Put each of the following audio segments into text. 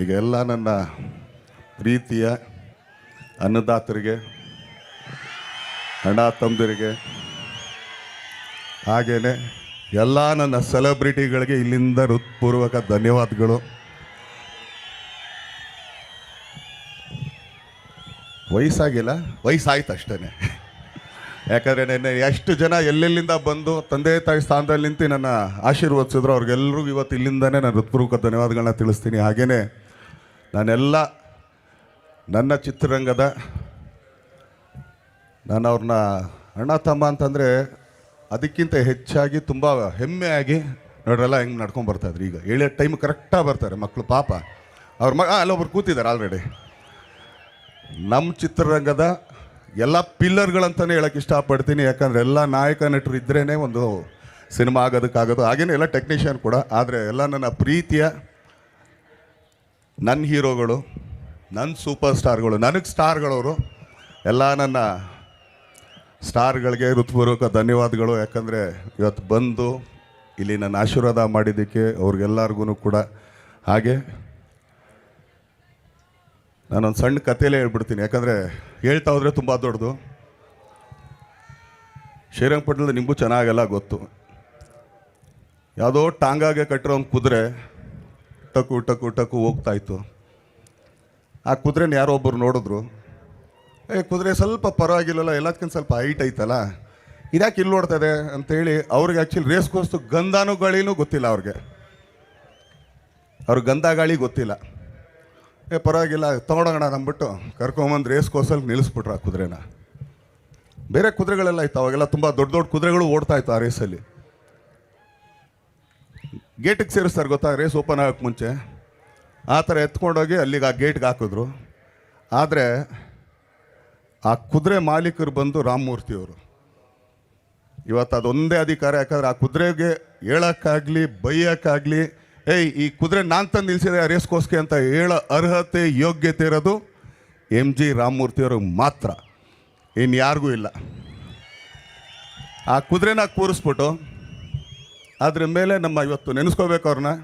ಈಗ ಎಲ್ಲ ನನ್ನ ಪ್ರೀತಿಯ ಅನ್ನದಾತರಿಗೆ, ಅಣ್ಣ ತಂದಿರಿಗೆ ಹಾಗೇನೆ ಎಲ್ಲ ನನ್ನ ಸೆಲೆಬ್ರಿಟಿಗಳಿಗೆ ಇಲ್ಲಿಂದ ಹೃತ್ಪೂರ್ವಕ ಧನ್ಯವಾದಗಳು. ವಯಸ್ಸಾಗಿಲ್ಲ, ವಯಸ್ಸಾಯ್ತು ಅಷ್ಟೇ ಯಾಕಂದರೆ ನೆನ್ನೆ ಎಷ್ಟು ಜನ ಎಲ್ಲೆಲ್ಲಿಂದ ಬಂದು ತಂದೆ ತಾಯಿ ಸ್ಥಾನದಲ್ಲಿ ನಿಂತು ನನ್ನ ಆಶೀರ್ವದಿಸಿದ್ರು ಅವ್ರಿಗೆಲ್ಲರಿಗೂ ಇವತ್ತು ಇಲ್ಲಿಂದನೇ ನಾನು ಹೃತ್ಪೂರ್ವಕ ಧನ್ಯವಾದಗಳನ್ನ ತಿಳಿಸ್ತೀನಿ. ಹಾಗೆಯೇ ನಾನೆಲ್ಲ ನನ್ನ ಚಿತ್ರರಂಗದ ನಾನು ಅವ್ರನ್ನ ಅಣ್ಣ ತಮ್ಮ ಅಂತಂದರೆ ಅದಕ್ಕಿಂತ ಹೆಚ್ಚಾಗಿ ತುಂಬ ಹೆಮ್ಮೆಯಾಗಿ ನೋಡ್ರಲ್ಲ ಹೆಂಗೆ ನಡ್ಕೊಂಡು ಬರ್ತಾಯಿದ್ರು ಈಗ ಏಳೇ ಟೈಮ್ ಕರೆಕ್ಟಾಗಿ ಬರ್ತಾರೆ ಮಕ್ಕಳು ಪಾಪ. ಅವ್ರ ಮಗ ಅಲ್ಲೊಬ್ರು ಕೂತಿದ್ದಾರೆ ಆಲ್ರೆಡಿ ನಮ್ಮ ಚಿತ್ರರಂಗದ ಎಲ್ಲ ಪಿಲ್ಲರ್ಗಳಂತಲೇ ಹೇಳೋಕ್ಕೆ ಇಷ್ಟಪಡ್ತೀನಿ. ಯಾಕಂದರೆ ಎಲ್ಲ ನಾಯಕ ನಟರು ಇದ್ರೇ ಒಂದು ಸಿನಿಮಾ ಆಗೋದಕ್ಕಾಗೋದು. ಹಾಗೇನೆ ಎಲ್ಲ ಟೆಕ್ನಿಷಿಯನ್ ಕೂಡ, ಆದರೆ ಎಲ್ಲ ನನ್ನ ಪ್ರೀತಿಯ ನನ್ನ ಹೀರೋಗಳು ನನ್ನ ಸೂಪರ್ ಸ್ಟಾರ್ಗಳು ನನಗೆ ಸ್ಟಾರ್ಗಳವರು, ಎಲ್ಲ ನನ್ನ ಸ್ಟಾರ್ಗಳಿಗೆ ಋತುಪೂರ್ವಕ ಧನ್ಯವಾದಗಳು. ಯಾಕಂದರೆ ಇವತ್ತು ಬಂದು ಇಲ್ಲಿ ನನ್ನ ಆಶೀರ್ವಾದ ಮಾಡಿದ್ದಕ್ಕೆ ಅವ್ರಿಗೆಲ್ಲರಿಗೂ ಕೂಡ ಹಾಗೆ. ನಾನೊಂದು ಸಣ್ಣ ಕಥೆಯಲ್ಲೇ ಹೇಳ್ಬಿಡ್ತೀನಿ. ಯಾಕಂದರೆ ಹೇಳ್ತಾ ಹೋದರೆ ತುಂಬ ದೊಡ್ಡದು. ಶ್ರೀರಂಗಪಟ್ಟಣದ ನಿಮಗೂ ಚೆನ್ನಾಗೆಲ್ಲ ಗೊತ್ತು. ಯಾವುದೋ ಟಾಂಗಾಗೆ ಕಟ್ಟಿರೋ ಒಂದು ಕುದುರೆ ಟಕು ಟಕು ಟಕು ಹೋಗ್ತಾ ಇತ್ತು. ಆ ಕುದುರೆನ ಯಾರೋ ಒಬ್ಬರು ನೋಡಿದ್ರು. ಏ, ಕುದುರೆ ಸ್ವಲ್ಪ ಪರವಾಗಿಲ್ಲಲ್ಲ, ಎಲ್ಲದಕ್ಕಿಂತ ಸ್ವಲ್ಪ ಹೈಟ್ ಐತಲ್ಲ, ಇದ್ಯಾಕೆ ಇಲ್ಲಿ ನೋಡ್ತದೆ ಅಂತೇಳಿ ಅವ್ರಿಗೆ ಆ್ಯಕ್ಚುಲಿ ರೇಸ್ ಕೋರ್ಸು ಗಂಧಾನು ಗಾಳಿನೂ ಗೊತ್ತಿಲ್ಲ ಅವ್ರಿಗೆ. ಅವ್ರಿಗೆ ಗಂಧ ಗಾಳಿ ಗೊತ್ತಿಲ್ಲ. ಏ, ಪರವಾಗಿಲ್ಲ, ತೊಗೊಂಡೋಗೋಣ ಅಂದ್ಬಿಟ್ಟು ಕರ್ಕೊಂಬಂದು ರೇಸ್ ಕೋರ್ಸಲ್ಲಿ ನಿಲ್ಲಿಸ್ಬಿಟ್ರು ಆ ಕುದುರೆನ. ಬೇರೆ ಕುದುರೆಗಳೆಲ್ಲ ಇತ್ತು, ಅವಾಗೆಲ್ಲ ತುಂಬ ದೊಡ್ಡ ದೊಡ್ಡ ಕುದುರೆಗಳು ಓಡ್ತಾ ಇತ್ತು ಆ ರೇಸಲ್ಲಿ ಗೇಟಿಗೆ ಸೇರಿಸ್ತಾರೆ ಗೊತ್ತಾ? ರೇಸ್ ಓಪನ್ ಆಗೋಕ್ಕೆ ಮುಂಚೆ. ಆ ಥರ ಎತ್ಕೊಂಡೋಗಿ ಅಲ್ಲಿಗೆ ಆ ಗೇಟ್ಗೆ ಹಾಕಿದ್ರು. ಆದರೆ ಆ ಕುದುರೆ ಮಾಲೀಕರು ಬಂದು ರಾಮಮೂರ್ತಿಯವರು ಇವತ್ತು ಅದೊಂದೇ ಅಧಿಕಾರ, ಯಾಕಂದ್ರೆ ಆ ಕುದುರೆಗೆ ಹೇಳೋಕ್ಕಾಗಲಿ, ಬೈಯೋಕ್ಕಾಗಲಿ, ಏಯ್, ಈ ಕುದುರೆ ನಾನು ತಂದು ನಿಲ್ಲಿಸಿದೆ ಆ ರೇಸ್ಗೋಸ್ಕೆ ಅಂತ ಹೇಳೋ ಅರ್ಹತೆ, ಯೋಗ್ಯತೆ ಇರೋದು ಎಂ ಜಿ ರಾಮಮೂರ್ತಿಯವ್ರಿಗೆ ಮಾತ್ರ. ಇನ್ನು ಯಾರಿಗೂ ಇಲ್ಲ. ಆ ಕುದುರೆನ ಕೂರಿಸ್ಬಿಟ್ಟು ಅದ್ರ ಮೇಲೆ ನಮ್ಮ ಇವತ್ತು ನೆನೆಸ್ಕೋಬೇಕು ಅವ್ರನ್ನ.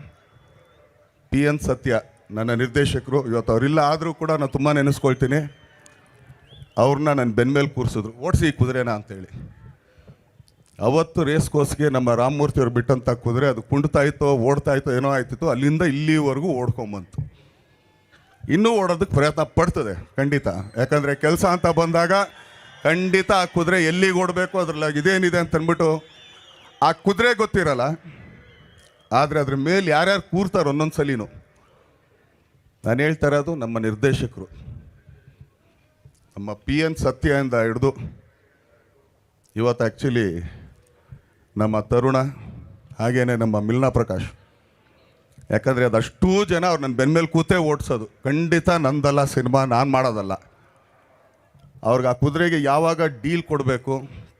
ಪಿ ಎನ್ ಸತ್ಯ, ನನ್ನ ನಿರ್ದೇಶಕರು, ಇವತ್ತು ಅವರಿಲ್ಲ ಆದರೂ ಕೂಡ ನಾನು ತುಂಬ ನೆನೆಸ್ಕೊಳ್ತೀನಿ. ಅವ್ರನ್ನ ನನ್ನ ಬೆನ್ಮೇಲೆ ಕೂರಿಸಿದ್ರು. ಓಡಿಸಿ ಕುದುರೆನ ಅಂತೇಳಿ. ಅವತ್ತು ರೇಸ್ ಕೋಸ್ಗೆ ನಮ್ಮ ರಾಮಮೂರ್ತಿ ಅವ್ರು ಬಿಟ್ಟಂಥ ಕುದುರೆ, ಅದು ಕುಂಡ್ತಾ ಇತ್ತೋ, ಓಡ್ತಾ ಇತ್ತೋ, ಏನೋ ಆಯ್ತಿತ್ತು, ಅಲ್ಲಿಂದ ಇಲ್ಲಿವರೆಗೂ ಓಡ್ಕೊಂಬಂತು. ಇನ್ನೂ ಓಡೋದಕ್ಕೆ ಪ್ರಯತ್ನ ಪಡ್ತದೆ, ಖಂಡಿತ. ಯಾಕಂದರೆ ಕೆಲಸ ಅಂತ ಬಂದಾಗ ಖಂಡಿತ ಆ ಕುದುರೆ ಎಲ್ಲಿಗೆ ಓಡಬೇಕು ಅದ್ರಲ್ಲಿ ಇದೇನಿದೆ ಅಂತ ಅಂದ್ಬಿಟ್ಟು ಆ ಕುದುರೆ ಗೊತ್ತಿರಲ್ಲ, ಆದರೆ ಅದ್ರ ಮೇಲೆ ಯಾರ್ಯಾರು ಕೂರ್ತಾರೆ ಒಂದೊಂದು ಸಲಿನೂ. ನಾನು ಹೇಳ್ತಾ ಇರೋದು ನಮ್ಮ ನಿರ್ದೇಶಕರು. ನಮ್ಮ ಪಿ ಎನ್ ಸತ್ಯದಿಂದ ಹಿಡಿದು ಇವತ್ತು ಆ್ಯಕ್ಚುಲಿ ನಮ್ಮ ತರುಣ, ಹಾಗೇನೆ ನಮ್ಮ ಮಿಲ್ನಾ ಪ್ರಕಾಶ್. ಯಾಕಂದರೆ ಅದಷ್ಟೂ ಜನ ಅವ್ರು ನನ್ನ ಬೆನ್ಮೇಲೆ ಕೂತೇ ಓಡಿಸೋದು. ಖಂಡಿತ ನಂದಲ್ಲ ಸಿನಿಮಾ, ನಾನು ಮಾಡೋದಲ್ಲ. ಅವ್ರಿಗೆ ಆ ಕುದುರೆಗೆ ಯಾವಾಗ ಡೀಲ್ ಕೊಡಬೇಕು,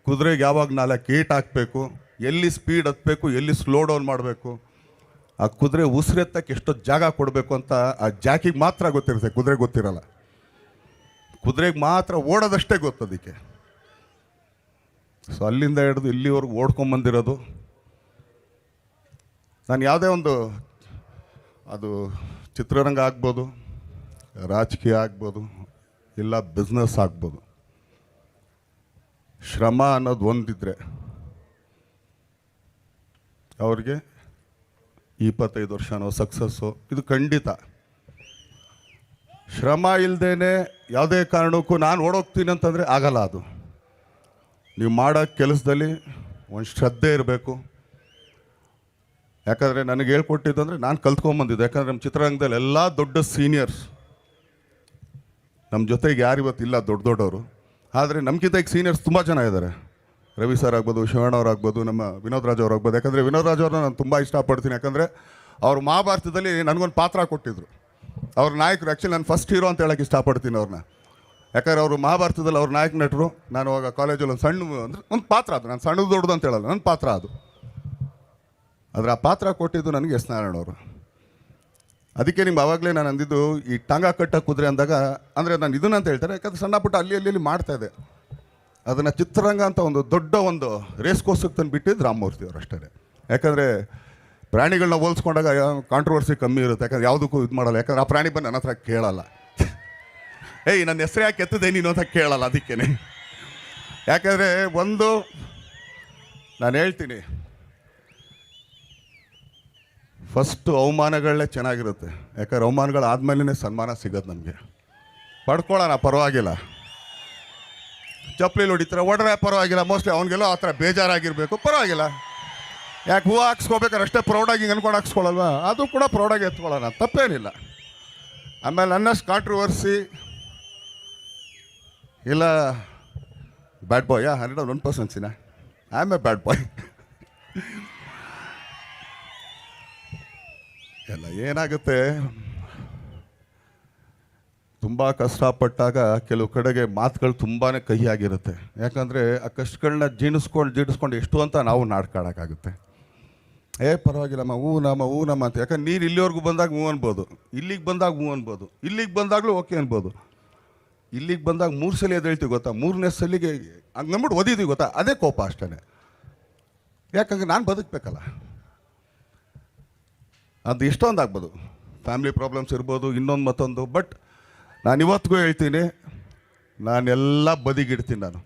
ಕುದುರೆಗೆ ಯಾವಾಗ ನಾಲ್ಕು ಏಟ್ ಹಾಕಬೇಕು ಎಲ್ಲಿ ಸ್ಪೀಡ್ ಹತ್ತಬೇಕು ಎಲ್ಲಿ ಸ್ಲೋ ಡೌನ್ ಮಾಡಬೇಕು? ಆ ಕುದುರೆ ಉಸಿರೆತ್ತಕ್ಕೆ ಎಷ್ಟೊತ್ತು ಜಾಗ ಕೊಡಬೇಕು ಅಂತ ಆ ಜಾಕಿಗೆ ಮಾತ್ರ ಗೊತ್ತಿರುತ್ತೆ, ಕುದುರೆ ಗೊತ್ತಿರಲ್ಲ. ಕುದುರೆಗೆ ಮಾತ್ರ ಓಡೋದಷ್ಟೇ ಗೊತ್ತು ಅದಕ್ಕೆ. ಸೊ ಅಲ್ಲಿಂದ ಹಿಡಿದು ಇಲ್ಲಿವರೆಗೂ ಓಡ್ಕೊಂಬಂದಿರೋದು ನಾನು ಯಾವುದೇ ಒಂದು ಅದು ಚಿತ್ರರಂಗ ಆಗ್ಬೋದು, ರಾಜಕೀಯ ಆಗ್ಬೋದು, ಇಲ್ಲ ಬಿಸ್ನೆಸ್ ಆಗ್ಬೋದು. ಶ್ರಮ ಅನ್ನೋದು ಒಂದಿದ್ರೆ. ಅವ್ರಿಗೆ ಇಪ್ಪತ್ತೈದು ವರ್ಷನೋ ಸಕ್ಸಸ್ಸು ಇದು ಖಂಡಿತ. ಶ್ರಮ ಇಲ್ಲದೇನೆ ಯಾವುದೇ ಕಾರಣಕ್ಕೂ ನಾನು ಓಡೋಗ್ತೀನಿ ಅಂತಂದರೆ ಆಗಲ್ಲ ಅದು. ನೀವು ಮಾಡೋ ಕೆಲಸದಲ್ಲಿ ಒಂದು ಶ್ರದ್ಧೆ ಇರಬೇಕು. ಯಾಕಂದರೆ ನನಗೆ ಹೇಳ್ಕೊಟ್ಟಿದ್ದು ಅಂದರೆ ನಾನು ಕಲ್ತ್ಕೊಂಬಂದಿದ್ದೆ. ಯಾಕಂದರೆ ನಮ್ಮ ಚಿತ್ರರಂಗದಲ್ಲಿ ಎಲ್ಲ ದೊಡ್ಡ ಸೀನಿಯರ್ಸ್ ನಮ್ಮ ಜೊತೆಗೆ ಯಾರು ಇವತ್ತು ಇಲ್ಲ ದೊಡ್ಡ ದೊಡ್ಡವರು. ಆದರೆ ನಮ್ಗಿಂತ ಈಗ ಸೀನಿಯರ್ಸ್ ತುಂಬ ಜನ ಇದ್ದಾರೆ ರವಿ ಸರ್ ಆಗ್ಬೋದು, ಶಿವಣ್ಣ ಅವ್ರು ಆಗ್ಬೋದು, ನಮ್ಮ ವಿನೋದ್ ರಾಜ್ ಅವ್ರು ಆಗ್ಬೋದು. ಯಾಕಂದರೆ ವಿನೋದ್ ರಾಜ್ ಅವ್ರನ್ನ ನಾನು ತುಂಬ ಇಷ್ಟಪಡ್ತೀನಿ. ಯಾಕಂದರೆ ಅವರು ಮಹಾಭಾರತದಲ್ಲಿ ನನಗೊಂದು ಪಾತ್ರ ಕೊಟ್ಟಿದ್ರು. ಅವ್ರ ನಾಯಕರು ಆ್ಯಕ್ಚುಲಿ ನಾನು ಫಸ್ಟ್ ಹೀರೋ ಅಂತ ಹೇಳೋಕ್ಕೆ ಇಷ್ಟಪಡ್ತೀನಿ ಅವ್ರನ್ನ ಯಾಕಂದ್ರೆ ಅವರು ಮಹಾಭಾರತದಲ್ಲಿ ಅವ್ರ ನಾಯಕ ನಟರು. ನಾನು ಅವಾಗ ಕಾಲೇಜಲ್ಲಿ ಒಂದು ಸಣ್ಣ, ಅಂದರೆ ಒಂದು ಪಾತ್ರ ಅದು. ನಾನು ಸಣ್ಣದು ದೊಡ್ಡದು ಅಂತ ಹೇಳಲ್ಲ ನನ್ನ ಪಾತ್ರ ಅದು. ಆದರೆ ಆ ಪಾತ್ರ ಕೊಟ್ಟಿದ್ದು ನನಗೆ ಎಸ್ ನಾರಾಯಣ ಅವರು. ಅದಕ್ಕೆ ನಿಮ್ಗೆ ಆವಾಗಲೇ ನಾನು ಅಂದಿದ್ದು ಈ ಟಾಂಗ ಕಟ್ಟ ಕುದುರೆ ಅಂದಾಗ, ಅಂದರೆ ನಾನು ಇದನ್ನಂತ ಹೇಳ್ತಾರೆ. ಯಾಕಂದ್ರೆ ಸಣ್ಣ ಪುಟ್ಟ ಅಲ್ಲಿ ಅಲ್ಲಿ ಅಲ್ಲಿ ಮಾಡ್ತಾ ಇದೆ. ಅದನ್ನು ಚಿತ್ರರಂಗ ಅಂತ ಒಂದು ದೊಡ್ಡ ಒಂದು ರೇಸ್ ಕೋರ್ಸಕ್ಕೆ ತಂದು ಬಿಟ್ಟಿದ್ದು ರಾಮಮೂರ್ತಿ ಅವರು ಅಷ್ಟೇ ಯಾಕಂದರೆ ಪ್ರಾಣಿಗಳನ್ನ ಹೋಲಿಸ್ಕೊಂಡಾಗ ಕಾಂಟ್ರವರ್ಸಿ ಕಮ್ಮಿ ಇರುತ್ತೆ. ಯಾಕಂದ್ರೆ ಯಾವುದಕ್ಕೂ ಇದು ಮಾಡಲ್ಲ. ಯಾಕಂದ್ರೆ ಆ ಪ್ರಾಣಿ ಬಂದು ನನ್ನ ಹತ್ರ ಕೇಳಲ್ಲ. ಏಯ್ ನನ್ನ ಹೆಸರು ಯಾಕೆ ಎತ್ತದೆ ನೀನು ಅಂತ ಕೇಳಲ್ಲ ಅದಕ್ಕೇನೆ. ಯಾಕಂದರೆ ಒಂದು, ನಾನು ಹೇಳ್ತೀನಿ. ಫಸ್ಟು ಅವಮಾನಗಳೇ ಚೆನ್ನಾಗಿರುತ್ತೆ. ಯಾಕಂದ್ರೆ ಅವಮಾನಗಳು ಆದಮೇಲೆ ಸನ್ಮಾನ ಸಿಗೋದು ನಮಗೆ. ಪಡ್ಕೊಳ್ಳೋಣ ಪರವಾಗಿಲ್ಲ. ಚಪ್ಪಲಿ ಹೊಡಿತಾರೆ ಒಡ್ರೆ ಪರವಾಗಿಲ್ಲ ಮೋಸ್ಟ್ಲಿ ಅವನಿಗೆಲ್ಲ ಆ ಥರ ಬೇಜಾರಾಗಿರಬೇಕು. ಪರವಾಗಿಲ್ಲ. ಯಾಕೆ ಹೂವು ಹಾಕ್ಸ್ಕೋಬೇಕಾದ್ರೆ ಅಷ್ಟೇ ಪ್ರೌಡಾಗಿ ಹಿಂಗೆ ಅನ್ಕೊಂಡು ಹಾಕ್ಸ್ಕೊಳ್ಳಲ್ವ? ಅದು ಕೂಡ ಪ್ರೌಡಾಗಿ ಎತ್ಕೊಳ್ಳೋಣ. ತಪ್ಪೇನಿಲ್ಲ. ಆಮೇಲೆ ಅನ್ನಸ್ ಕಾಂಟ್ರವರ್ಸಿ ಇಲ್ಲ ಬ್ಯಾಡ್ ಬಾಯಾ ಹಂಡ್ರೆಡ್ ಒನ್ ಪರ್ಸೆನ್ಸಿನ ಆಮ್ ಎ ಬ್ಯಾಡ್ ಬಾಯ್ ಎಲ್ಲ ಏನಾಗುತ್ತೆ? ತುಂಬ ಕಷ್ಟಪಟ್ಟಾಗ ಕೆಲವು ಕಡೆಗೆ ಮಾತುಗಳು ತುಂಬಾ ಕಹಿಯಾಗಿರುತ್ತೆ. ಯಾಕಂದರೆ ಆ ಕಷ್ಟಗಳನ್ನ ಜೀಣಿಸ್ಕೊಂಡು ಜೀಡಿಸ್ಕೊಂಡು ಎಷ್ಟು ಅಂತ ನಾವು ನಾಡ್ಕಾಡೋಕ್ಕಾಗುತ್ತೆ ಏ ಪರವಾಗಿಲ್ಲಮ್ಮ ಹೂ ನಮ್ಮ ಹೂ ನಮ್ಮ ಅಂತ. ಯಾಕಂದ್ರೆ ನೀರು ಇಲ್ಲಿವರೆಗೂ ಬಂದಾಗ ಹೂ ಅನ್ಬೋದು. ಇಲ್ಲಿಗೆ ಬಂದಾಗ ಹೂ ಅನ್ಬೋದು. ಇಲ್ಲಿಗೆ ಬಂದಾಗಲೂ ಓಕೆ ಅನ್ಬೋದು. ಇಲ್ಲಿಗೆ ಬಂದಾಗ ಮೂರು ಸಲ ಎದ್ದೇಳ್ತೀವಿ ಗೊತ್ತಾ? ಮೂರನೇ ಸಲಿಗೆ ಹಂಗೆ ನಂಬಿಟ್ಟು ಓದಿದ್ದೀವಿ ಗೊತ್ತಾ? ಅದೇ ಕೋಪ ಅಷ್ಟೇ ಯಾಕಂದ್ರೆ ನಾನು ಬದುಕಬೇಕಲ್ಲ. ಅದು ಎಷ್ಟೊಂದು ಆಗ್ಬೋದು. ಫ್ಯಾಮಿಲಿ ಪ್ರಾಬ್ಲಮ್ಸ್ ಇರ್ಬೋದು, ಇನ್ನೊಂದು ಮತ್ತೊಂದು ಬಟ್ ನಾನು ಇವತ್ತಿಗೂ ಹೇಳ್ತೀನಿ, ನಾನೆಲ್ಲ ಬದಿಗಿಡ್ತೀನಿ ನಾನು.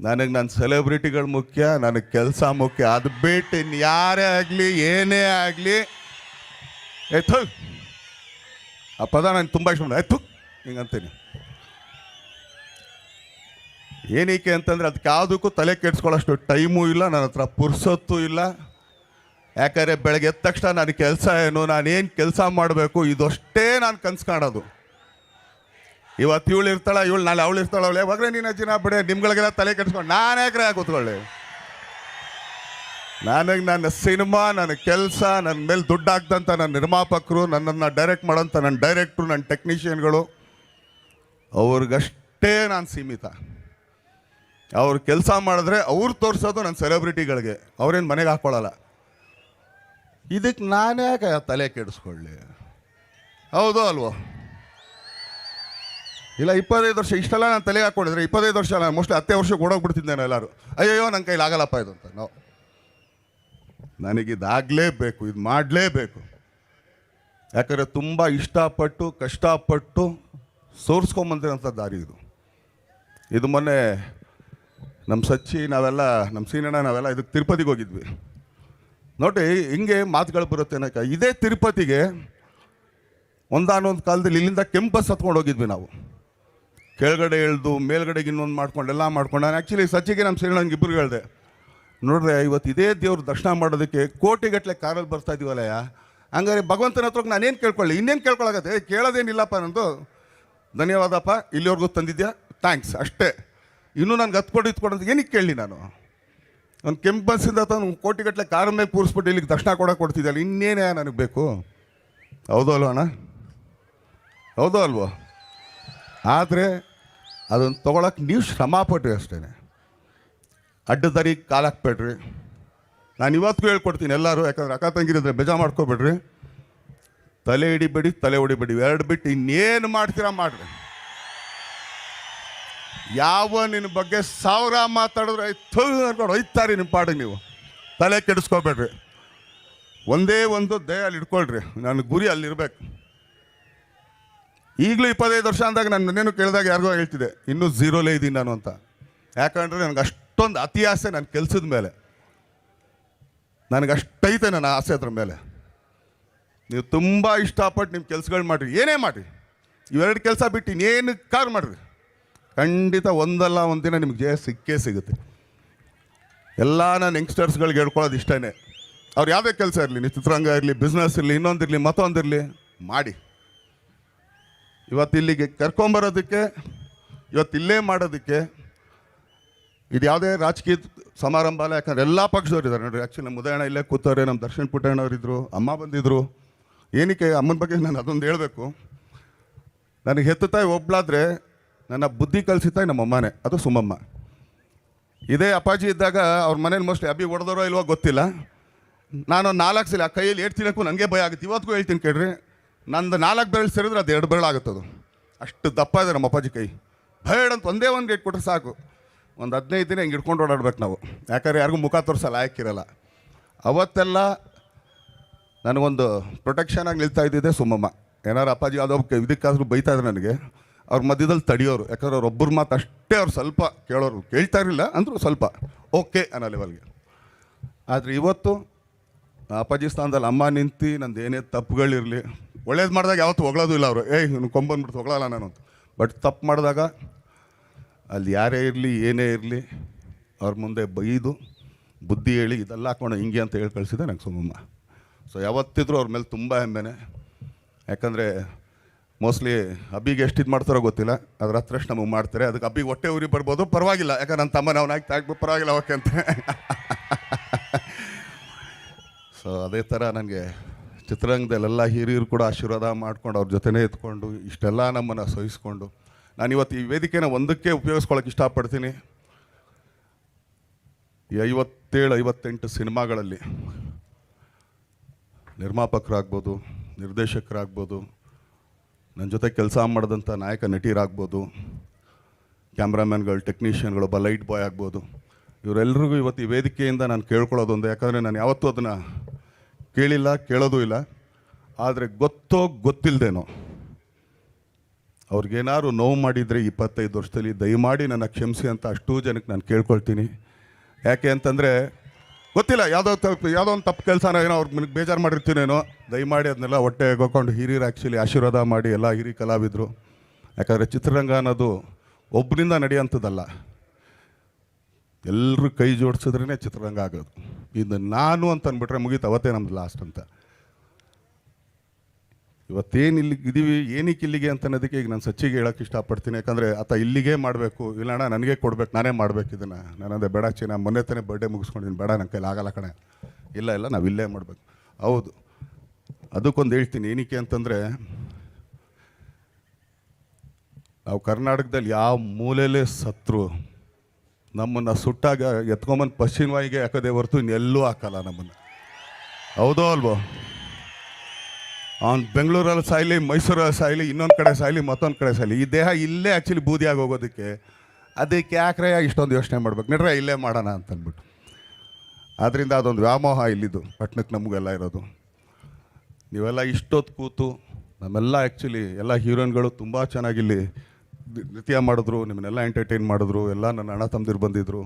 ನನಗೆ ನನ್ನ ಸೆಲೆಬ್ರಿಟಿಗಳು ಮುಖ್ಯ, ನನಗೆ ಕೆಲಸ ಮುಖ್ಯ. ಅದು ಬಿಟ್ಟು ಇನ್ನು ಯಾರೇ ಆಗಲಿ, ಏನೇ ಆಗಲಿ, ಎತ್ತು. ಆ ಪದ ನನಗೆ ತುಂಬ ಇಷ್ಟ ಎತ್ತು. ಹಿಂಗಂತೀನಿ ಏನಕ್ಕೆ ಅಂತಂದರೆ ಅದಕ್ಕೆ ಯಾವುದಕ್ಕೂ ತಲೆ ಕೆಡಿಸ್ಕೊಳ್ಳೋಷ್ಟು ಟೈಮು ಇಲ್ಲ, ನನ್ನ ಹತ್ರ ಪುರ್ಸೊತ್ತು ಇಲ್ಲ. ಯಾಕಂದರೆ ಬೆಳಗ್ಗೆ ಎದ್ದ ತಕ್ಷಣ ನನ್ನ ಕೆಲಸ ಏನು, ನಾನೇನು ಕೆಲಸ ಮಾಡಬೇಕು, ಇದಷ್ಟೇ ನಾನು ಕನ್ಸು ಕಾಣೋದು. ಇವತ್ತು ಇವಳು ಇರ್ತಾಳ, ಇವಳು ನಾಳೆ ಅವಳು ಇರ್ತಾಳ ಅವಳು ಯಾವಾಗ್ರೆ ನೀನು ಅಜ್ಜಿನ ಬಿಡೆ, ನಿಮ್ಗಳಿಗೆಲ್ಲ ತಲೆ ಕೆಡ್ಸ್ಕೊಂಡು ನಾನು ಯಾಕ್ರೆ ಕೂತ್ಕೊಳ್ಳಿ. ನನಗೆ ನನ್ನ ಸಿನಿಮಾ, ನನ್ನ ಕೆಲಸ, ನನ್ನ ಮೇಲೆ ದುಡ್ಡು ಹಾಕ್ದಂಥ ನನ್ನ ನಿರ್ಮಾಪಕರು, ನನ್ನನ್ನು ಡೈರೆಕ್ಟ್ ಮಾಡೋಂಥ ನನ್ನ ಡೈರೆಕ್ಟ್ರು ನನ್ನ ಟೆಕ್ನಿಷಿಯನ್ಗಳು ಅವ್ರಿಗಷ್ಟೇ ನಾನು ಸೀಮಿತ. ಅವ್ರು ಕೆಲಸ ಮಾಡಿದ್ರೆ ಅವ್ರು ತೋರಿಸೋದು ನನ್ನ ಸೆಲೆಬ್ರಿಟಿಗಳಿಗೆ ಅವ್ರೇನು ಮನೆಗೆ ಹಾಕ್ಕೊಳ್ಳಲ್ಲ ಇದಕ್ಕೆ ನಾನೇ ತಲೆ ಕೆಡಿಸ್ಕೊಳ್ಳಿ? ಹೌದು ಅಲ್ವೋ? ಇಲ್ಲ, ಇಪ್ಪತ್ತೈದು ವರ್ಷ, ಇಷ್ಟೆಲ್ಲ ನಾನು ತಲೆಗೆ ಹಾಕ್ಕೊಂಡಿದ್ರೆ ಇಪ್ಪತ್ತೈದು ವರ್ಷ ನಾನು ಮೋಸ್ಟ್ಲಿ ಹತ್ತೇ ವರ್ಷಕ್ಕೆ ಓಡೋಗ್ಬಿಡ್ತಿದ್ದೇನೆ ಎಲ್ಲರೂ. ಅಯ್ಯಯ್ಯೋ ನನ್ನ ಕೈಲಿ ಆಗಲ್ಲಪ್ಪ ಇದು ಅಂತ. ನಾವು ನನಗಿದಾಗಲೇಬೇಕು ಇದು ಮಾಡಲೇಬೇಕು. ಯಾಕಂದರೆ ತುಂಬ ಇಷ್ಟಪಟ್ಟು, ಕಷ್ಟಪಟ್ಟು ಸೋರಿಸ್ಕೊಂಬಂದಿರೋಂಥ ದಾರಿ ಇದು. ಇದು ಮೊನ್ನೆ ನಮ್ಮ ಸಚ್ಚಿ, ನಾವೆಲ್ಲ ನಮ್ಮ ಸೀನಣ್ಣ, ನಾವೆಲ್ಲ ಇದಕ್ಕೆ ತಿರುಪತಿಗೆ ಹೋಗಿದ್ವಿ. ನೋಡಿ, ಹಿಂಗೆ ಮಾತುಗಳು ಬರುತ್ತೆ ಅನ್ನೋಕೆ ಇದೇ ತಿರುಪತಿಗೆ ಒಂದಾನೊಂದು ಕಾಲದಲ್ಲಿ ಇಲ್ಲಿಂದ ಕೆಂಪಸ್ ಹತ್ಕೊಂಡು ಹೋಗಿದ್ವಿ ನಾವು. ಕೆಳಗಡೆ ಎಳ್ದು ಮೇಲ್ಗಡೆಗೆ ಇನ್ನೊಂದು ಮಾಡ್ಕೊಂಡು, ಎಲ್ಲ ಮಾಡ್ಕೊಂಡು. ನಾನು ಆ್ಯಕ್ಚುಲಿ ಸಚ್ಚಿಗೆ ನಮ್ಮ ಸೀನಣ್ಣಂಗೆ ಇಬ್ಬರು ಹೇಳಿದೆ. ನೋಡ್ರಿ ಇವತ್ತು ಇದೇ ದೇವ್ರ ದರ್ಶನ ಮಾಡೋದಕ್ಕೆ ಕೋಟಿಗಟ್ಟಲೆ ಕಾರಲ್ಲಿ ಬರ್ತಾ ಇದೀವಲ್ಲಯ್ಯ? ಹಂಗಾರೆ ಭಗವಂತನ ಹತ್ರ ನಾನೇನು ಕೇಳ್ಕೊಳ್ಳಿ? ಇನ್ನೇನು ಕೇಳ್ಕೊಳ್ಳಾಗತ್ತೆ ಕೇಳೋದೇನಿಲ್ಲಪ್ಪ ನಂದು. ಧನ್ಯವಾದಪ್ಪ. ಇಲ್ಲಿವರೆಗೂ ತಂದಿದ್ಯಾ? ಥ್ಯಾಂಕ್ಸ್ ಅಷ್ಟೇ. ಇನ್ನೂ ನನಗೆ ಹತ್ತು ಕೋಟಿ ಅಂತ ಏನಕ್ಕೆ ಕೇಳಲಿ ನಾನು? ಒಂದು ಕೆಂಪು ಬಸ್ಸಿಂದ ತಂದು ಕೋಟಿಗಟ್ಟಲೆ ಕಾರ್ ಮೇಲೆ ಕೂರಿಸ್ಬಿಟ್ಟು ಇಲ್ಲಿಗೆ ದರ್ಶನ ಕೊಡೋಕೆ ಕೊಡ್ತಿದ್ದಲ್ಲ ಇನ್ನೇನೇ ನನಗೆ ಬೇಕು? ಹೌದೋ ಅಣ್ಣ? ಹೌದೋ ಅಲ್ವೋ? ಆದರೆ ಅದನ್ನು ತೊಗೊಳಕ್ಕೆ ನೀವು ಶ್ರಮ ಪಟ್ರಿ ಅಷ್ಟೇ ಅಡ್ಡ ದಾರಿ ಕಾಲು ಹಾಕ್ಬೇಡ್ರಿ ನಾನು ಇವತ್ತಿಗೂ ಹೇಳ್ಕೊಡ್ತೀನಿ ಎಲ್ಲರೂ, ಯಾಕಂದ್ರೆ ಅಕ್ಕ ತಂಗಿರಿದ್ರೆ ಬೇಜಾ ಮಾಡ್ಕೋಬೇಡ್ರಿ. ತಲೆ ಹಿಡಿಬೇಡಿ ತಲೆ ಹೊಡಿಬೇಡಿ ಎರಡು ಬಿಟ್ಟು ಇನ್ನೇನು ಮಾಡ್ತೀರಾ ಮಾಡ್ರಿ. ಯಾವ ನಿನ್ನ ಬಗ್ಗೆ ಸಾವಿರ ಮಾತಾಡಿದ್ರೆ ಅನ್ಕೊಂಡು ಒಯ್ತಾರೆ ನಿಮ್ಮ ಪಾಡಿಗೆ ನೀವು. ತಲೆ ಕೆಡಿಸ್ಕೋಬೇಡ್ರಿ. ಒಂದೇ ಒಂದು ದಯ ಅಲ್ಲಿ ಇಟ್ಕೊಳ್ರಿ. ನನ್ನ ಗುರಿ ಅಲ್ಲಿರ್ಬೇಕು. ಈಗಲೂ ಇಪ್ಪತ್ತೈದು ವರ್ಷ ಅಂದಾಗ ನಾನು ನನ್ನೇನು ಕೇಳಿದಾಗ ಯಾರಿಗೋ ಹೇಳ್ತಿದ್ದೆ, ಇನ್ನೂ ಝೀರೋಲೇ ಇದ್ದೀನಿ ನಾನು ಅಂತ. ಯಾಕಂದರೆ ನನಗೆ ಅಷ್ಟೊಂದು ಅತಿ ಆಸೆ ನನ್ನ ಕೆಲಸದ ಮೇಲೆ. ನನಗೆ ಅಷ್ಟೈತೆ ನನ್ನ ಆಸೆ ಅದ್ರ ಮೇಲೆ. ನೀವು ತುಂಬ ಇಷ್ಟಪಟ್ಟು ನಿಮ್ಮ ಕೆಲಸಗಳು ಮಾಡಿರಿ, ಏನೇ ಮಾಡಿರಿ. ಇವೆರಡು ಕೆಲಸ ಬಿಟ್ಟು ಇನ್ನೇನು ಕಾರ್ ಮಾಡಿರಿ. ಖಂಡಿತ ಒಂದಲ್ಲ ಒಂದಿನ ನಿಮ್ಗೆ ಜಯ ಸಿಕ್ಕೇ ಸಿಗುತ್ತೆ. ಎಲ್ಲ ನಾನು ಯಂಗ್ಸ್ಟರ್ಸ್ಗಳಿಗೆ ಹೇಳ್ಕೊಳ್ಳೋದು ಇಷ್ಟನೇ. ಅವ್ರು ಯಾವುದೇ ಕೆಲಸ ಇರಲಿ ನೀವು ಚಿತ್ರರಂಗ ಇರಲಿ ಬಿಸ್ನೆಸ್ ಇರಲಿ ಇನ್ನೊಂದಿರಲಿ ಮತ್ತೊಂದಿರಲಿ ಮಾಡಿ. ಇವತ್ತು ಇಲ್ಲಿಗೆ ಕರ್ಕೊಂಬರೋದಕ್ಕೆ, ಇವತ್ತು ಇಲ್ಲೇ ಮಾಡೋದಕ್ಕೆ, ಇದು ಯಾವುದೇ ರಾಜಕೀಯ ಸಮಾರಂಭ ಅಲ್ಲ ಯಾಕಂದ್ರೆ ಎಲ್ಲ ಪಕ್ಷದವ್ರು ಇದ್ದಾರೆ. ನೋಡಿರಿ ಆ್ಯಕ್ಚುಲಿ ನಮ್ಮ ಇಲ್ಲೇ ಕೂತವ್ರೆ, ನಮ್ಮ ದರ್ಶನ್ ಪುಟ್ಟಣ್ಣವ್ರಿದ್ರು ಅಮ್ಮ ಬಂದಿದ್ರು. ಏನಕ್ಕೆ ಅಮ್ಮನ ಬಗ್ಗೆ ನಾನು ಅದೊಂದು ಹೇಳಬೇಕು. ನನಗೆ ಹೆತ್ತು ತಾಯಿ ನನ್ನ ಬುದ್ಧಿ ಕಲಿಸಿ ತಾಯಿ ನಮ್ಮ ಅಮ್ಮನೇ, ಅದು ಸುಮ್ಮಮ್ಮ ಇದೇ ಅಪ್ಪಾಜಿ ಇದ್ದಾಗ ಅವ್ರ ಮನೇಲಿ ಮೋಸ್ಟ್ಲಿ ಅಬ್ಬಿ ಹೊಡೆದರೋ ಇಲ್ವೋ ಗೊತ್ತಿಲ್ಲ. ನಾನು ನಾಲ್ಕು ಸಲ ಕೈಯಲ್ಲಿ ಏಟ್ ನನಗೆ ಭಯ ಆಗುತ್ತೆ. ಇವತ್ತಿಗೂ ಹೇಳ್ತೀನಿ ಕೇಳ್ರಿ. ನಂದು ನಾಲ್ಕು ಬೆರಳು ಸೇರಿದ್ರೆ ಅದು ಎರಡು ಬೆರಳು ಆಗುತ್ತದು. ಅಷ್ಟು ದಪ್ಪ ಇದೆ ನಮ್ಮ ಅಪ್ಪಾಜಿ ಕೈ. ಬೇಡ ಅಂತ ಒಂದೇ ಒಂದು ಗೇಟ್ ಕೊಟ್ಟರೆ ಸಾಕು. ಒಂದು ಹದಿನೈದು ದಿನ ಹಿಂಗೆ ಇಟ್ಕೊಂಡು ಓಡಾಡ್ಬೇಕು ನಾವು. ಯಾಕಂದ್ರೆ ಯಾರಿಗೂ ಮುಖ ತೋರಿಸಲ್ಲ ಆಯ್ಕಿರಲ್ಲ ಅವತ್ತೆಲ್ಲ ನನಗೊಂದು ಪ್ರೊಟೆಕ್ಷನ್ ಆಗಿ ನಿಲ್ತಾ ಇದ್ದಿದ್ದೆ ಸುಮ್ಮಮ್ಮ. ಏನಾರು ಅಪ್ಪಾಜಿ ಯಾವುದೋ ಇದಕ್ಕಾದ್ರೂ ಬೈತಾ ಇದ್ರು ನನಗೆ. ಅವ್ರ ಮಧ್ಯದಲ್ಲಿ ತಡಿಯೋರು. ಯಾಕಂದ್ರೆ ಅವ್ರು ಒಬ್ಬರ ಮಾತು ಅಷ್ಟೇ ಅವ್ರು ಸ್ವಲ್ಪ ಕೇಳೋರು. ಕೇಳ್ತಾ ಇರಲಿಲ್ಲ, ಅಂದರೂ ಸ್ವಲ್ಪ ಓಕೆ ಅನ್ನೋ ಲೆವೆಲ್ಗೆ ಆದರೆ ಇವತ್ತು ಅಪ್ಪಾಜಿ ಸ್ಥಾನದಲ್ಲಿ ಅಮ್ಮ ನಿಂತು ನಂದು ಏನೇ ತಪ್ಪುಗಳಿರಲಿ ಒಳ್ಳೇದು ಮಾಡಿದಾಗ ಯಾವತ್ತು ಹೊಗಳೋದು ಇಲ್ಲ ಅವರು. ಏಯ್, ಇವ್ನು ಕೊಂಬಂದ್ಬಿಟ್ಟು ಹೊಗಳಲ್ಲ ನಾನು ಅಂತ. ಬಟ್ ತಪ್ಪು ಮಾಡಿದಾಗ ಅಲ್ಲಿ ಯಾರೇ ಇರಲಿ, ಏನೇ ಇರಲಿ, ಅವ್ರ ಮುಂದೆ ಬೈದು, ಬುದ್ಧಿ ಹೇಳಿ ಇದೆಲ್ಲ ಹಾಕೊಂಡು ಹಿಂಗೆ ಅಂತ ಹೇಳಿ ಕಳಿಸಿದೆ ನಂಗೆ ಸುಮ್ಮಮ್ಮ ಸೊ ಯಾವತ್ತಿದ್ರೂ ಅವ್ರ ಮೇಲೆ ತುಂಬ ಹೆಮ್ಮೆನೆ. ಯಾಕಂದರೆ ಮೋಸ್ಟ್ಲಿ ಅಬ್ಬಿಗೆ ಎಷ್ಟು ಇದು ಮಾಡ್ತಾರೋ ಗೊತ್ತಿಲ್ಲ. ಅದ್ರ ಹತ್ರ ನಮಗೆ ಮಾಡ್ತಾರೆ. ಅದಕ್ಕೆ ಅಬ್ಬಿಗೆ ಹೊಟ್ಟೆ ಉರಿ ಬರ್ಬೋದು. ಪರವಾಗಿಲ್ಲ. ಯಾಕಂದ್ರೆ ನನ್ನ ತಮ್ಮನ ನಾಯ್ತು ಆಗ್ಬೋದು ಪರವಾಗಿಲ್ಲ ಓಕೆ ಅಂತ. ಸೊ ಅದೇ ಥರ ನನಗೆ ಚಿತ್ರರಂಗದಲ್ಲೆಲ್ಲ ಹಿರಿಯರು ಕೂಡ ಆಶೀರ್ವಾದ ಮಾಡ್ಕೊಂಡು ಅವ್ರ ಜೊತೆನೇ ಎತ್ಕೊಂಡು ಇಷ್ಟೆಲ್ಲ ನಮ್ಮನ್ನು ಸಹಿಸ್ಕೊಂಡು. ನಾನು ಇವತ್ತು ಈ ವೇದಿಕೆನ ಒಂದಕ್ಕೆ ಉಪಯೋಗಿಸ್ಕೊಳಕ್ಕೆ ಇಷ್ಟಪಡ್ತೀನಿ. ಈ ಐವತ್ತೇಳು, ಐವತ್ತೆಂಟು ಸಿನಿಮಾಗಳಲ್ಲಿ ನಿರ್ಮಾಪಕರಾಗ್ಬೋದು, ನಿರ್ದೇಶಕರಾಗ್ಬೋದು ನನ್ನ ಜೊತೆ ಕೆಲಸ ಮಾಡಿದಂಥ ನಾಯಕ ನಟಿಯರಾಗ್ಬೋದು ಕ್ಯಾಮ್ರಾಮ್ಯಾನ್ಗಳು, ಟೆಕ್ನಿಷಿಯನ್ಗಳು, ಒಬ್ಬ ಲೈಟ್ ಬಾಯ್ ಆಗ್ಬೋದು. ಇವರೆಲ್ಲರಿಗೂ ಇವತ್ತು ಈ ವೇದಿಕೆಯಿಂದ ನಾನು ಕೇಳ್ಕೊಳ್ಳೋದೊಂದು. ಯಾಕಂದರೆ ನಾನು ಯಾವತ್ತೂ ಅದನ್ನು ಕೇಳಿಲ್ಲ, ಕೇಳೋದೂ ಇಲ್ಲ. ಆದರೆ ಗೊತ್ತೋ ಗೊತ್ತಿಲ್ಲದೇನೋ ಅವ್ರಿಗೇನಾದ್ರು ನೋವು ಮಾಡಿದರೆ ಇಪ್ಪತ್ತೈದು ವರ್ಷದಲ್ಲಿ ದಯಮಾಡಿ ನನ್ನ ಕ್ಷಮಿಸಿ ಅಂತ ಅಷ್ಟು ಜನಕ್ಕೆ ನಾನು ಕೇಳ್ಕೊಳ್ತೀನಿ. ಯಾಕೆ ಅಂತಂದರೆ ಗೊತ್ತಿಲ್ಲ, ಯಾವುದೋ ತಪ್ಪು, ಯಾವುದೋ ಒಂದು ತಪ್ಪು ಕೆಲಸನ ಏನೋ ಅವ್ರಿಗೆ ನನಗೆ ಬೇಜಾರು ಮಾಡಿರ್ತೀನೇನೋ, ದಯಮಾಡಿ ಅದನ್ನೆಲ್ಲ ಹೊಟ್ಟೆ ಹೋಗ್ಕೊಂಡು ಹಿರಿಯರು ಆ್ಯಕ್ಚುಲಿ ಆಶೀರ್ವಾದ ಮಾಡಿ ಎಲ್ಲ ಹಿರಿ ಕಲಾವಿದರು. ಯಾಕಂದರೆ ಚಿತ್ರರಂಗ ಅನ್ನೋದು ಒಬ್ಬರಿಂದ ನಡೆಯೋಂಥದ್ದಲ್ಲ. ಎಲ್ಲರೂ ಕೈ ಜೋಡಿಸಿದ್ರೇ ಚಿತ್ರರಂಗ ಆಗೋದು. ಇದು ನಾನು ಅಂತ ಅಂದ್ಬಿಟ್ರೆ ಮುಗೀತು, ಅವತ್ತೇ ನಮ್ದು ಲಾಸ್ಟ್ ಅಂತ. ಇವತ್ತೇನು ಇಲ್ಲಿಗೆ ಇದ್ದೀವಿ ಏನಕ್ಕೆ ಇಲ್ಲಿಗೆ ಅಂತ ಅನ್ನೋದಕ್ಕೆ ಈಗ ನಾನು ಸಚ್ಚಿಗೆ ಹೇಳೋಕ್ಕೆ ಇಷ್ಟಪಡ್ತೀನಿ. ಯಾಕಂದರೆ ಆತ ಇಲ್ಲಿಗೆ ಮಾಡಬೇಕು, ಇಲ್ಲಣ್ಣ ನನಗೆ ಕೊಡ್ಬೇಕು, ನಾನೇ ಮಾಡಬೇಕು ಇದನ್ನು. ನಾನಂದೆ ಬೇಡ ಚಿನ್ನ ಮೊನ್ನೆ ತಾನೇ ಬರ್ಡೇ ಮುಗಿಸ್ಕೊಂಡಿದ್ದೀನಿ. ಬೇಡ ನನ್ನ ಕೈಲಿ ಆಗಲ್ಲ ಕಣೆ. ಇಲ್ಲ ಇಲ್ಲ, ನಾವು ಇಲ್ಲೇ ಮಾಡಬೇಕು. ಹೌದು. ಅದಕ್ಕೊಂದು ಹೇಳ್ತೀನಿ, ಏನಕ್ಕೆ ಅಂತಂದರೆ ನಾವು ಕರ್ನಾಟಕದಲ್ಲಿ ಯಾವ ಮೂಲೆಯಲ್ಲೇ ಸತ್ರು ನಮ್ಮನ್ನು ಸುಟ್ಟಾಗ ಎತ್ಕೊಂಬಂದು ಪಶ್ಚಿಮವಾಯಿಗೆ ಹಾಕೋದೇ ಹೊರತು ಇನ್ನೆಲ್ಲೂ ಹಾಕಲ್ಲ ನಮ್ಮನ್ನು. ಹೌದೋ ಅಲ್ವೋ? ಅವ್ನು ಬೆಂಗಳೂರಲ್ಲಿ ಸಾಯಲಿ ಮೈಸೂರಲ್ಲಿ ಸಾಯಲಿ, ಇನ್ನೊಂದು ಕಡೆ ಸಾಯಲಿ, ಮತ್ತೊಂದು ಕಡೆ ಸಾಯಲಿ. ಈ ದೇಹ ಇಲ್ಲೇ ಆ್ಯಕ್ಚುಲಿ ಬೂದಿಯಾಗಿ ಹೋಗೋದಕ್ಕೆ ಅದಕ್ಕೆ ಯಾಕ್ರೆ ಇಷ್ಟೊಂದು ಯೋಚನೆ ಮಾಡ್ಬೇಕು. ನಡ್ರೆ ಇಲ್ಲೇ ಮಾಡೋಣ ಅಂತಂದ್ಬಿಟ್ಟು. ಆದ್ದರಿಂದ ಅದೊಂದು ವ್ಯಾಮೋಹ ಇಲ್ಲಿದ್ದು ಪಟ್ಟಣಕ್ಕೆ ನಮಗೆಲ್ಲ ಇರೋದು. ನೀವೆಲ್ಲ ಇಷ್ಟೊತ್ತು ಕೂತು ನಮ್ಮೆಲ್ಲ ಆ್ಯಕ್ಚುಲಿ ಎಲ್ಲ ಹೀರೋಯಿನ್ಗಳು ತುಂಬ ಚೆನ್ನಾಗಿಲ್ಲಿ ನೃತ್ಯ ಮಾಡಿದ್ರು ನಿಮ್ಮನ್ನೆಲ್ಲ ಎಂಟರ್ಟೈನ್ ಮಾಡಿದ್ರು ಎಲ್ಲ ನನ್ನ ಅಣ್ಣ ತಂದಿರು ಬಂದಿದ್ದರು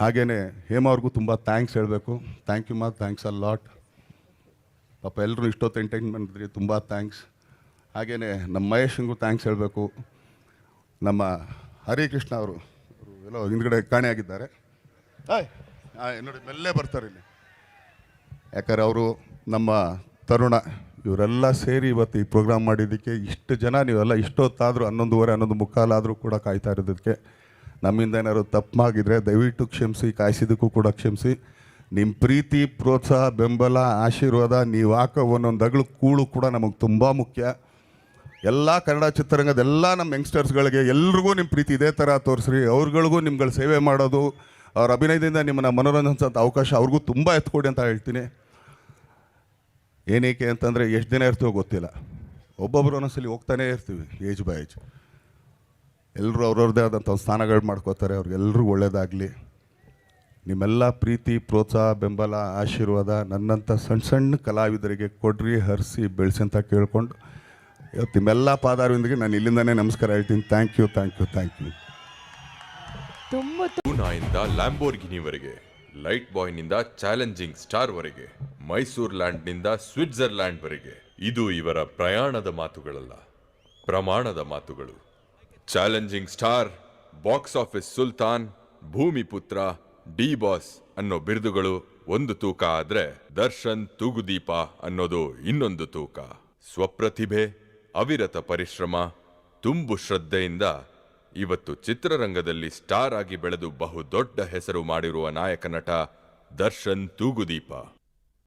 ಹಾಗೆಯೇ ಹೇಮ ಅವ್ರಿಗೂ ತುಂಬ ಥ್ಯಾಂಕ್ಸ್ ಹೇಳಬೇಕು. ಥ್ಯಾಂಕ್ ಯು ಮಾ. ಥ್ಯಾಂಕ್ಸ್ ಅ ಲಾಟ್ ಪಾಪ ಎಲ್ಲರೂ ಇಷ್ಟೊತ್ತು ಎಂಟರ್ಟೈನ್ ಮಾಡಿದ್ರಿ ತುಂಬ ಥ್ಯಾಂಕ್ಸ್ ಹಾಗೆಯೇ ನಮ್ಮ ಮಹೇಶಂಗೂ ಥ್ಯಾಂಕ್ಸ್ ಹೇಳಬೇಕು. ನಮ್ಮ ಹರಿಕೃಷ್ಣ ಅವರು ಅವರು ಎಲ್ಲೋ ಹಿಂದ್ಗಡೆ ಕಾಣೆಯಾಗಿದ್ದಾರೆ ಹಾಯ್ ನೋಡಿ ಮೆಲ್ಲೇ ಬರ್ತಾರೆ ಇಲ್ಲಿ. ಯಾಕಂದ್ರೆ ಅವರು ನಮ್ಮ ತರುಣ. ಇವರೆಲ್ಲ ಸೇರಿ ಇವತ್ತು ಈ ಪ್ರೋಗ್ರಾಮ್ ಮಾಡಿದ್ದಕ್ಕೆ ಇಷ್ಟು ಜನ ನೀವೆಲ್ಲ ಇಷ್ಟೊತ್ತಾದರೂ ಹನ್ನೊಂದುವರೆ, ಹನ್ನೊಂದು ಮುಕ್ಕಾಲಾದರೂ ಕೂಡ ಕಾಯ್ತಾ ಇರೋದಕ್ಕೆ ನಮ್ಮಿಂದ ಏನಾದ್ರು ತಪ್ಪಾಗಿದ್ರೆ ದಯವಿಟ್ಟು ಕ್ಷಮಿಸಿ, ಕಾಯಿಸಿದ್ದಕ್ಕೂ ಕೂಡ ಕ್ಷಮಿಸಿ. ನಿಮ್ಮ ಪ್ರೀತಿ, ಪ್ರೋತ್ಸಾಹ, ಬೆಂಬಲ, ಆಶೀರ್ವಾದ, ನೀವು ಹಾಕೋ ಒಂದೊಂದು ಅಗಳು ಕೂಳು ಕೂಡ ನಮಗೆ ತುಂಬ ಮುಖ್ಯ. ಎಲ್ಲ ಕನ್ನಡ ಚಿತ್ರರಂಗದ ಎಲ್ಲ ನಮ್ಮ ಯಂಗ್ಸ್ಟರ್ಸ್ಗಳಿಗೆ ಎಲ್ರಿಗೂ ನಿಮ್ಮ ಪ್ರೀತಿ ಇದೇ ಥರ ತೋರಿಸ್ರಿ. ಅವ್ರುಗಳಿಗೂ ನಿಮ್ಗಳು ಸೇವೆ ಮಾಡೋದು, ಅವ್ರ ಅಭಿನಯದಿಂದ ನಿಮ್ಮನ್ನು ಮನೋರಂಜಿಸೋಂಥ ಅವಕಾಶ ಅವ್ರಿಗೂ ತುಂಬ ಎತ್ಕೊಡಿ ಅಂತ ಹೇಳ್ತೀನಿ. ಏನಕ್ಕೆ ಅಂತಂದರೆ ಎಷ್ಟು ದಿನ ಇರ್ತೀವೋ ಗೊತ್ತಿಲ್ಲ. ಒಬ್ಬೊಬ್ಬರು ಒಂದೊಂದ್ಸಲಿ ಹೋಗ್ತಾನೇ ಇರ್ತೀವಿ ಏಜ್ ಬೈ ಏಜ್. ಎಲ್ಲರೂ ಅವ್ರವ್ರದ್ದೇ ಆದಂಥ ಒಂದು ಸ್ಥಾನಗಳು ಮಾಡ್ಕೋತಾರೆ ಅವ್ರಿಗೆಲ್ಲರಿಗೂ ಒಳ್ಳೆಯದಾಗಲಿ ನಿಮ್ಮೆಲ್ಲ ಪ್ರೀತಿ ಪ್ರೋತ್ಸಾಹ ಬೆಂಬಲ ಆಶೀರ್ವಾದ ನನ್ನಂಥ ಸಣ್ಣ ಸಣ್ಣ ಕಲಾವಿದರಿಗೆ ಕೊಡ್ರಿ ಹರಿಸಿ ಬೆಳೆಸಿ ಅಂತ ಕೇಳಿಕೊಂಡು ಇವತ್ತು ನಿಮ್ಮೆಲ್ಲ ಪಾದಾರವಿಂದಿಗೆ ನಾನು ಇಲ್ಲಿಂದನೇ ನಮಸ್ಕಾರ ಹೇಳ್ತೀನಿ. Thank you thank you thank you. ತುಂಬ ಲ್ಯಾಂಬೋರ್ಗಿನಿವರೆಗೆ ಲೈಟ್ ಬಾಯ್ನಿಂದ ಚಾಲೆಂಜಿಂಗ್ ಸ್ಟಾರ್ ವರೆಗೆ ಮೈಸೂರ್ ಲ್ಯಾಂಡ್ನಿಂದ ಸ್ವಿಟ್ಜರ್ಲ್ಯಾಂಡ್ ವರೆಗೆ ಇದು ಇವರ ಪ್ರಯಾಣದ ಮಾತುಗಳಲ್ಲ, ಪ್ರಮಾಣದ ಮಾತುಗಳು. ಚಾಲೆಂಜಿಂಗ್ ಸ್ಟಾರ್ ಬಾಕ್ಸ್ ಆಫೀಸ್ ಸುಲ್ತಾನ್ ಭೂಮಿಪುತ್ರ ಡಿ ಬಾಸ್ ಅನ್ನೋ ಬಿರುದುಗಳು ಒಂದು ತೂಕ ಆದ್ರೆ ದರ್ಶನ್ ತೂಗುದೀಪ ಅನ್ನೋದು ಇನ್ನೊಂದು ತೂಕ. ಸ್ವಪ್ರತಿಭೆ, ಅವಿರತ ಪರಿಶ್ರಮ, ತುಂಬು ಶ್ರದ್ಧೆಯಿಂದ ಇವತ್ತು ಚಿತ್ರರಂಗದಲ್ಲಿ ಸ್ಟಾರ್ ಆಗಿ ಬೆಳೆದು ಬಹುದೊಡ್ಡ ಹೆಸರು ಮಾಡಿರುವ ನಾಯಕ ನಟ ದರ್ಶನ್ ತೂಗುದೀಪ.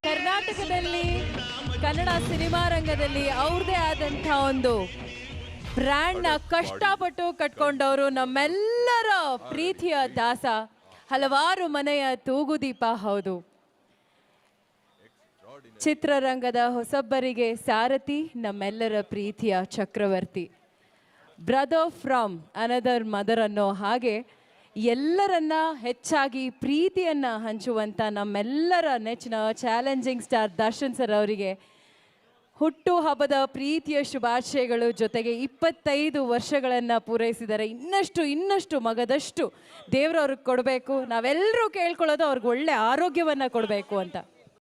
ಕರ್ನಾಟಕದಲ್ಲಿ ಕನ್ನಡ ಸಿನಿಮಾ ರಂಗದಲ್ಲಿ ಅವ್ರದೇ ಆದಂಥ ಒಂದು ಬ್ರ್ಯಾಂಡ್ನ ಕಷ್ಟಪಟ್ಟು ಕಟ್ಕೊಂಡವರು ನಮ್ಮೆಲ್ಲರ ಪ್ರೀತಿಯ ದಾಸ ಹಲವಾರು ಮನೆಯ ತೂಗುದೀಪ ಹೌದು. ಚಿತ್ರರಂಗದ ಹೊಸಬ್ಬರಿಗೆ ಸಾರಥಿ ನಮ್ಮೆಲ್ಲರ ಪ್ರೀತಿಯ ಚಕ್ರವರ್ತಿ. ಬ್ರದರ್ ಫ್ರಮ್ ಅನದರ್ ಮದರ್ ಅನ್ನೋ ಹಾಗೆ ಎಲ್ಲರನ್ನ ಹೆಚ್ಚಾಗಿ ಪ್ರೀತಿಯನ್ನ ಹಂಚುವಂತ ನಮ್ಮೆಲ್ಲರ ನೆಚ್ಚಿನ ಚಾಲೆಂಜಿಂಗ್ ಸ್ಟಾರ್ ದರ್ಶನ್ ಸರ್ ಅವರಿಗೆ ಹುಟ್ಟು ಹಬ್ಬದ ಪ್ರೀತಿಯ ಶುಭಾಶಯಗಳು ಜೊತೆಗೆ ಇಪ್ಪತ್ತೈದು ವರ್ಷಗಳನ್ನು ಪೂರೈಸಿದರೆ ಇನ್ನಷ್ಟು ಇನ್ನಷ್ಟು ಮಗದಷ್ಟು ದೇವ್ರವ್ರಿಗೆ ಕೊಡಬೇಕು. ನಾವೆಲ್ಲರೂ ಕೇಳ್ಕೊಳ್ಳೋದು ಅವ್ರಿಗೆ ಒಳ್ಳೆ ಆರೋಗ್ಯವನ್ನು ಕೊಡಬೇಕು ಅಂತ.